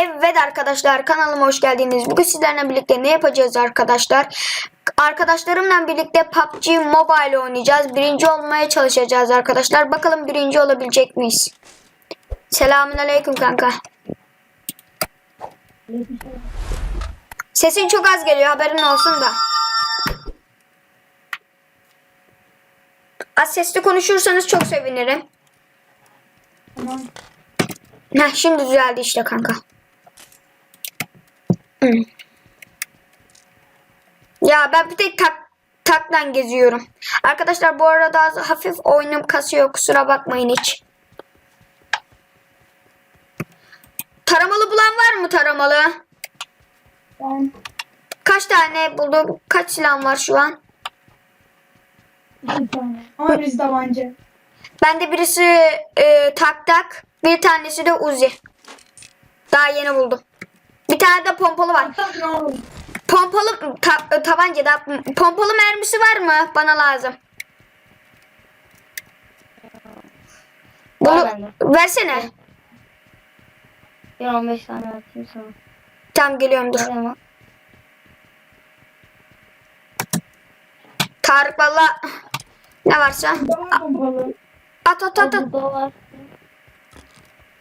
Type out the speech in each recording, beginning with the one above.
Evet arkadaşlar kanalıma hoş geldiniz. Bugün sizlerle birlikte ne yapacağız arkadaşlar? Arkadaşlarımla birlikte PUBG Mobile oynayacağız. Birinci olmaya çalışacağız arkadaşlar. Bakalım birinci olabilecek miyiz? Selamun aleyküm kanka. Sesin çok az geliyor haberin olsun da. Az sesli konuşursanız çok sevinirim. Tamam. Heh, şimdi düzeldi işte kanka. Ya ben bir tek tak taklan geziyorum. Arkadaşlar bu arada hafif oyunum kasıyor kusura bakmayın hiç. Taramalı bulan var mı taramalı? Ben Kaç tane buldum? Kaç silah var şu an? iki tane. Ama biz tabanca. Bende birisi e, tak tak, bir tanesi de Uzi. Daha yeni buldum. Bir tane de pompalı var. Pompalı ta, e, tabanca da pompalı mermisi var mı? Bana lazım. Bunu versene. Bir 15 tane atayım sana. Tam geliyorum dur. Tarık valla ne varsa Tamam at at at at.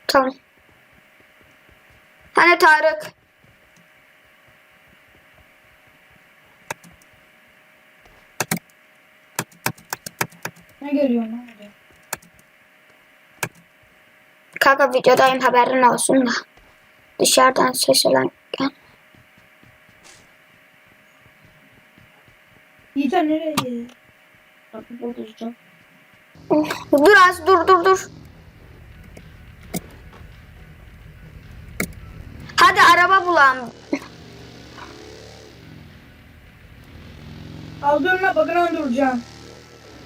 Tamam. Hani Tarık? Ne görüyorsun lan orada? Kanka videodayım haberin olsun da. Dışarıdan ses olan. Yiğiter nereye gidiyor? Bakın bulacağım. Dur az dur dur dur. Hadi araba bulalım. Al dönme bakın öldüreceğim.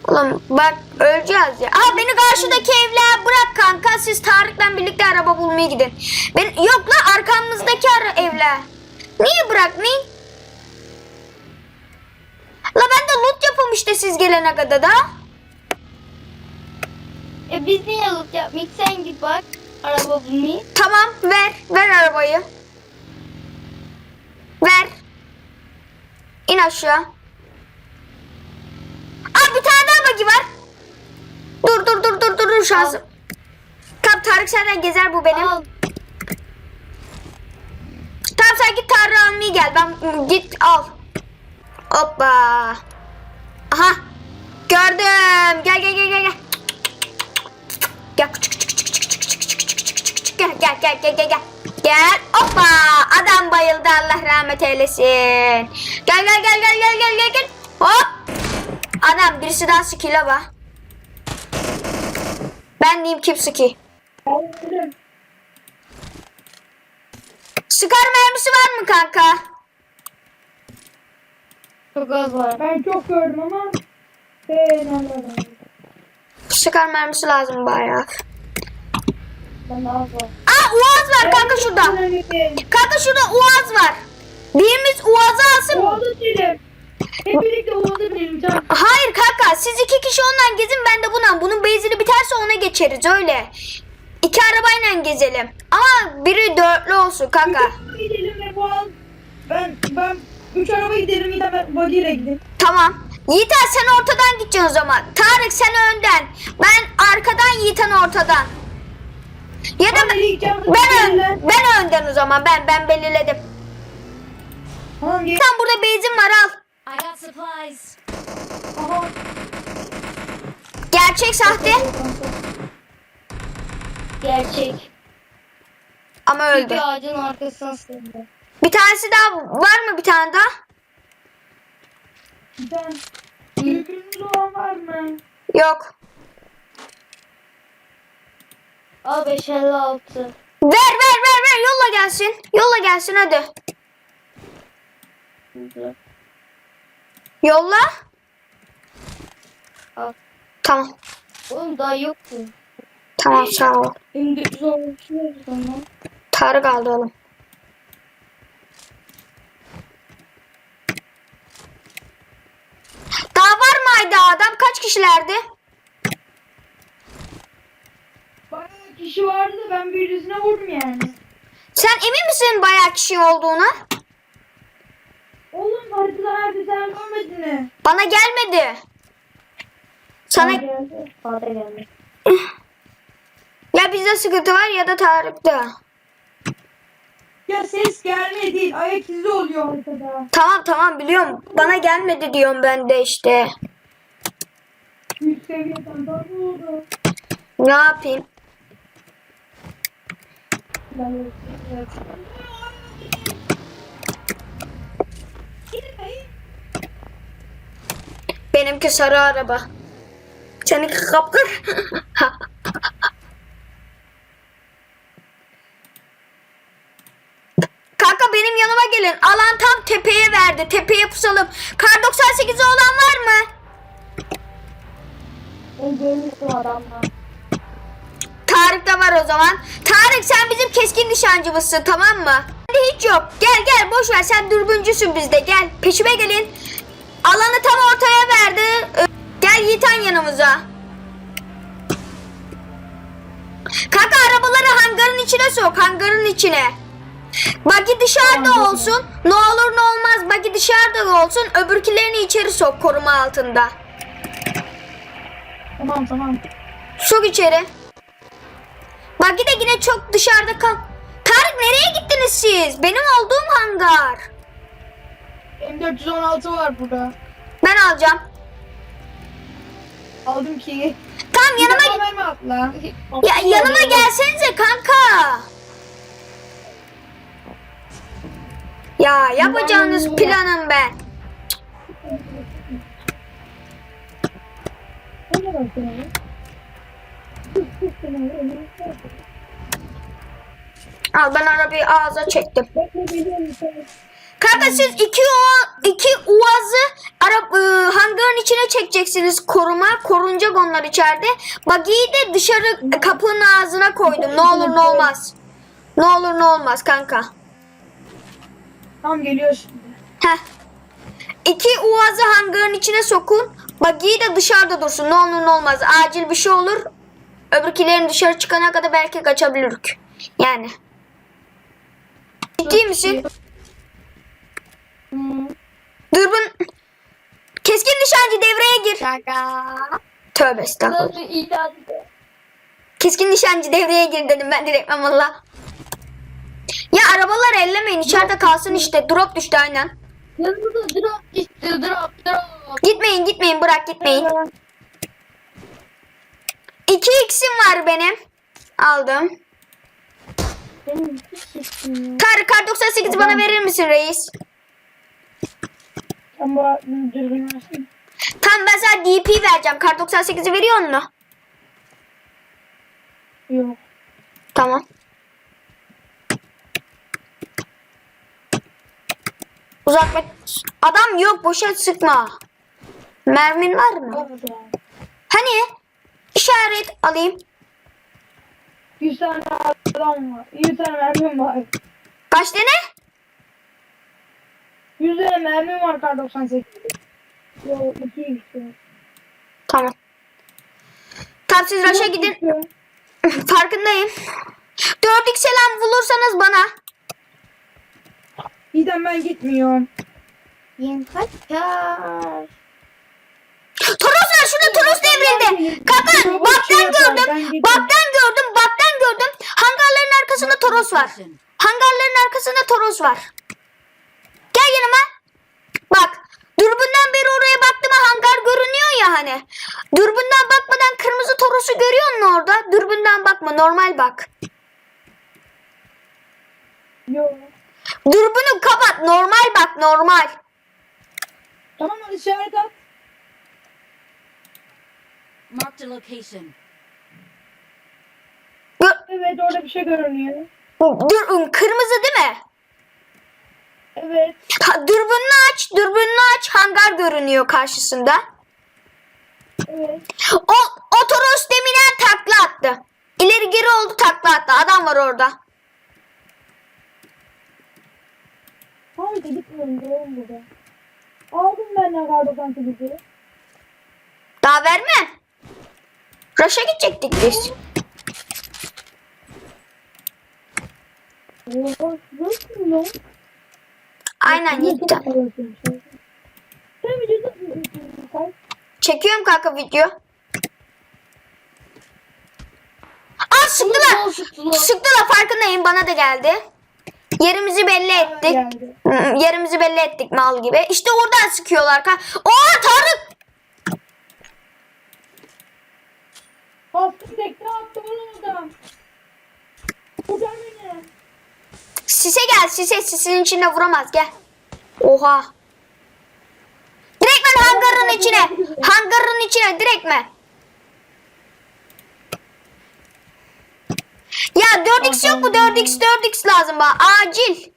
Oğlum bak öleceğiz ya. Aa beni karşıdaki evler bırak kanka. Siz Tarık'la birlikte araba bulmaya gidin. Ben yok la arkamızdaki ara evler. Niye bırakmayın? La ben de loot yapım işte siz gelene kadar da. E biz niye loot yapmayız? Sen git bak. Araba bulmayı. Tamam ver. Ver arabayı. Ver. İn aşağı. Aa bir tane daha bagi var. Dur dur dur şansım. Tamam Tarık senden gezer bu benim. Al. Tamam sen git Tarık'ı almaya gel. Ben ıı, git al. Hoppa. Aha. Gördüm. Gel gel gel gel gel. Gel küçük küçük küçük küçük küçük küçük küçük küçük küçük gel gel gel gel gel gel. Gel. Hoppa. Adam bayıldı Allah rahmet eylesin. Gel gel gel gel gel gel gel gel. Hop. Adam birisi daha skill'e bak. Ben diyeyim. Öldüm. Sıkar mermisi var mı kanka? Çok az var. Ben çok gördüm ama. Ben. Sıkar mermisi lazım bayağı. Bende az var. Aa Uaz var kanka şurada. Kanka şurada Uaz var. Birimiz Uaz'ı alsın. Oğlum dedim. Hep birlikte. Hayır kanka siz iki kişi ondan gezin ben de bundan. Bunun benzini biterse ona geçeriz öyle. İki arabayla gezelim. Ama biri dörtlü olsun kanka. Gidelim ve bu al. Ben ben üç araba gidelim bir de ben body'yle gidelim. Tamam. Yiğiter sen ortadan gideceksin o zaman. Tarık sen önden. Ben arkadan Yiğiten ortadan. Ya da ben, ben, ön, ben önden o zaman. Ben ben belirledim. Tamam gel. Sen burada benzin var al. I got supplies. Aha. Gerçek sahte Gerçek. ama öldü. Bir ağacın arkasına sığındı. Bir tanesi daha var mı bir tane daha? Bir tane. Büyükünüz olan var mı? Yok. Al 556. Ver ver ver ver yolla gelsin. Yolla gelsin hadi. Burada. Yolla. Al. Tamam. Oğlum daha yoktu. Tamam sağ ol. Benim de güzel olmuş zaman. Tarık aldı oğlum. Daha var mı Ayda adam? Kaç kişilerdi? Bayağı kişi vardı ben birisine vurdum yani. Sen emin misin bayağı kişi olduğuna? Oğlum görmedin mi? Bana gelmedi. Sana geldi. Bana ya bizde sıkıntı var ya da Tarık'ta. Ya ses gelmedi değil. Ayak izi oluyor haritada. Tamam tamam biliyorum. Bana gelmedi diyorum ben de işte. Daha oldu? Ne yapayım? Ben Benimki sarı araba. Seninki kapkır. Kanka benim yanıma gelin. Alan tam tepeye verdi. Tepeye pusalım. Kar 98 olan var mı? Tarık da var o zaman. Tarık sen bizim keskin nişancımızsın tamam mı? Hiç yok. Gel gel boş ver sen dürbüncüsün bizde. Gel peşime gelin. Alanı tam ortaya verdi. Gel Yiğitan yanımıza. Kanka arabaları hangarın içine sok. Hangarın içine. Bagi dışarıda olsun. Ne olur ne olmaz bagi dışarıda olsun. Öbürkilerini içeri sok koruma altında. Tamam tamam. Sok içeri. Bagi de yine çok dışarıda kal. Tarık nereye gittiniz siz? Benim olduğum hangar. M416 var burada. Ben alacağım. Aldım ki. Tamam yanıma mı atla? ya, yanıma gelsenize kanka. Ya yapacağınız planım ben. Al ben arabayı ağza çektim. Kanka siz iki o iki uazı Arap ıı, hangarın içine çekeceksiniz koruma. Korunacak onlar içeride. Bagiyi de dışarı kapının ağzına koydum. Ne olur ne olmaz. Ne olur ne olmaz kanka. Tamam geliyor şimdi. Heh. İki uazı hangarın içine sokun. Bagiyi de dışarıda dursun. Ne olur ne olmaz. Acil bir şey olur. Öbürkilerin dışarı çıkana kadar belki kaçabilirük. Yani. Ciddi misin? Dürbün. Keskin nişancı devreye gir. Şaka. Tövbe estağfurullah. Nasıl Keskin nişancı devreye gir dedim ben direkt valla. Ya arabalar ellemeyin içeride kalsın işte. Drop düştü aynen. Yanımda drop gitti drop drop. Gitmeyin gitmeyin bırak gitmeyin. 2x'im var benim. Aldım. Kar, kar 98 bana verir misin reis? Bu dürbün versin. Tamam ben sana DP vereceğim. Kar 98'i veriyor mu? Yok. Tamam. Uzak Adam yok boşa sıkma. Mermin var mı? Hani? İşaret alayım. 100 tane adam var. 100 tane mermim var. Kaç tane? 100 tane mermim var kar 98. Yok 2 gitti. Tamam. Tamam siz Raş'a gidin. Farkındayım. 4x selam bulursanız bana. İdem ben gitmiyorum. Yem kaçar. Toros var şurada Toros devrildi. Kanka baktan gördüm. Baktan gördüm. Baktan gördüm. Hangarların arkasında Toros var. Hangarların arkasında Toros var. Gel yanıma. Bak. Dürbünden beri oraya baktım hangar görünüyor ya hani. Dürbünden bakmadan kırmızı Toros'u görüyor musun orada? Dürbünden bakma normal bak. Yok. Dürbünü kapat normal bak normal. Tamam hadi işaret at. Marked a location. Evet orada bir şey görünüyor. Dur, kırmızı değil mi? Evet. Ha, dürbününü aç, dürbününü aç. Hangar görünüyor karşısında. Evet. O, o Toros deminen takla attı. İleri geri oldu takla attı. Adam var orada. Haydi gitmiyorum. Duralım burada. Aldım ben de kar 98'i. Daha verme. Raş'a gidecektik biz. Oha nasıl lan? Aynen? Sen Çekiyorum kanka video. Aa sıktılar. Sıktılar. Farkındayım bana da geldi. Yerimizi belli ettik. geldi. Yerimizi belli ettik mal gibi. İşte oradan sıkıyorlar. kanka. Oha Tarık. Bastım tekne attım onu oradan. Kurtar beni. Sise sisin içinde vuramaz gel. Oha. Direktmen hangarın içine. Hangarın içine direktmen. Ya 4x yok mu? 4x 4x lazım bana. Acil.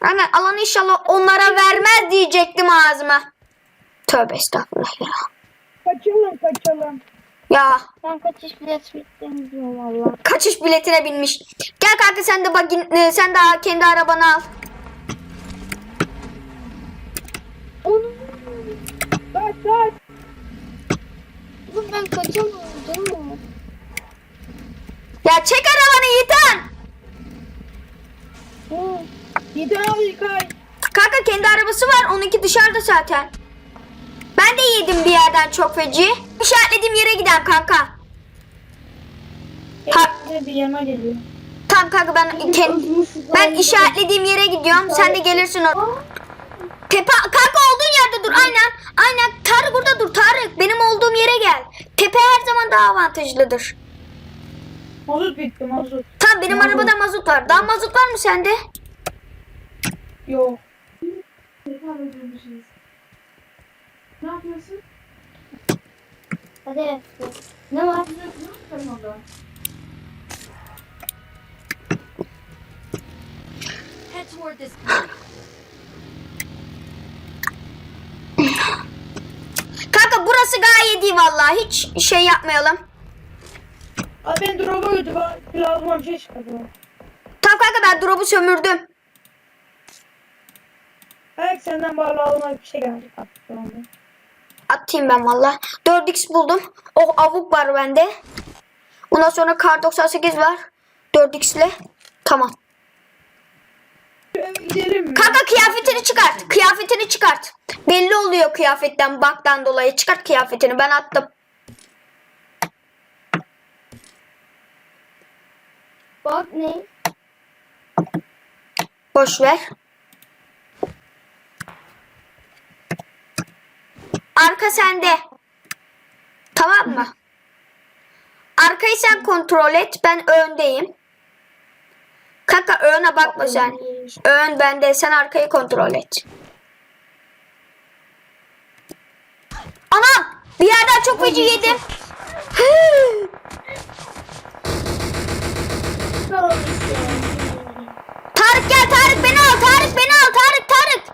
Aynen alan inşallah onlara vermez diyecektim ağzıma. Tövbe estağfurullah ya. Kaçalım kaçalım. Ya Ben kaçış bilet beklemiyorum valla. kaçış biletine binmiş. Gel kanka sen de bak sen de kendi arabanı al. Onu. Kaç kaç. Oğlum ben kaçamıyorum? Ya çek arabanı Yiğitan. Gidin abi kay. Kanka kendi arabası var. Onunki dışarıda zaten. Ben de yedim bir yerden çok feci. İşaretlediğim yere gidelim kanka. Hadi bir yanıma geliyor. Tamam kanka ben kendi, ben işaretlediğim yere gidiyorum. Sen de gelirsin o. Tepe kanka olduğun yerde dur. Aynen. Aynen. Tarık burada dur. Tarık benim olduğum yere gel. Tepe her zaman daha avantajlıdır. Mazot bitti mazot. Tamam benim arabada mazot var. Daha mazot var mı sende? Yok. Hadi. Ne var? Head toward this. Kanka burası gayet iyi vallahi. Hiç şey yapmayalım. Abi ben drop'a. Bak, Lazım bir şey çıkardı. Tamam kanka ben drop'u sömürdüm. Belki senden bağlı almak bir şey geldi. Tamam. Atayım ben valla. 4x buldum. Oh avuk var bende. Ondan sonra kar 98 var. 4x ile. Tamam. Kanka kıyafetini çıkart. Kıyafetini çıkart. Belli oluyor kıyafetten baktan dolayı. Çıkart kıyafetini. Ben attım. Bak ne? Boş ver. Arka sende. Tamam mı? Arkayı sen kontrol et. Ben öndeyim. Kanka öne bakma sen. Ön bende. Sen arkayı kontrol et. Anam! Bir yerden çok feci yedim. Tarık gel Tarık beni al. Tarık beni al. Tarık Tarık.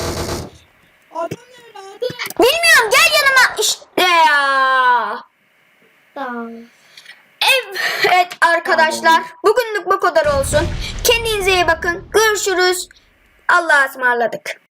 Adam nerede adam? Bilmiyorum gel yanıma. İşte ya. Tamam. Evet arkadaşlar bugünlük bu kadar olsun. Kendinize iyi bakın. Görüşürüz. Allah'a ısmarladık.